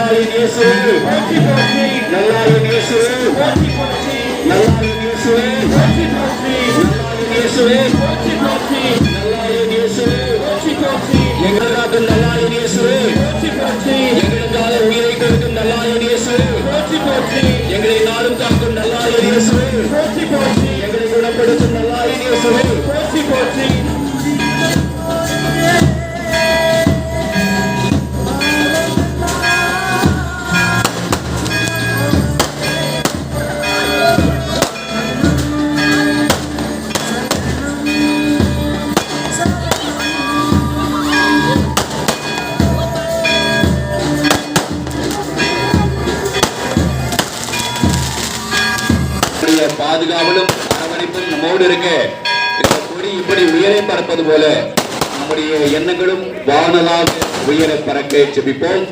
நல்லாயின் இயேசுவே போற்றி போற்றி நல்லாயின் இயேசுவே போற்றி போற்றி நல்லாயின் இயேசுவே போற்றி போற்றி நல்லாயின் இயேசுவே போற்றி போற்றி நல்லாயின் போற்றி போற்றி எங்களுக்காக போற்றி போற்றி எங்களுக்காக உயிரை கொடுக்கும் போற்றி போற்றி எங்களை நாளும் காக்கும் நல்லாயின் போற்றி போற்றி உடைய பாதுகாவலும் அரவணைப்பும் நம்மோடு இருக்க. இந்த கொடி இப்படி உயரை பறப்பது போல. நம்முடைய எண்ணங்களும் வானலாக உயர பறக்க செபிப்போம்.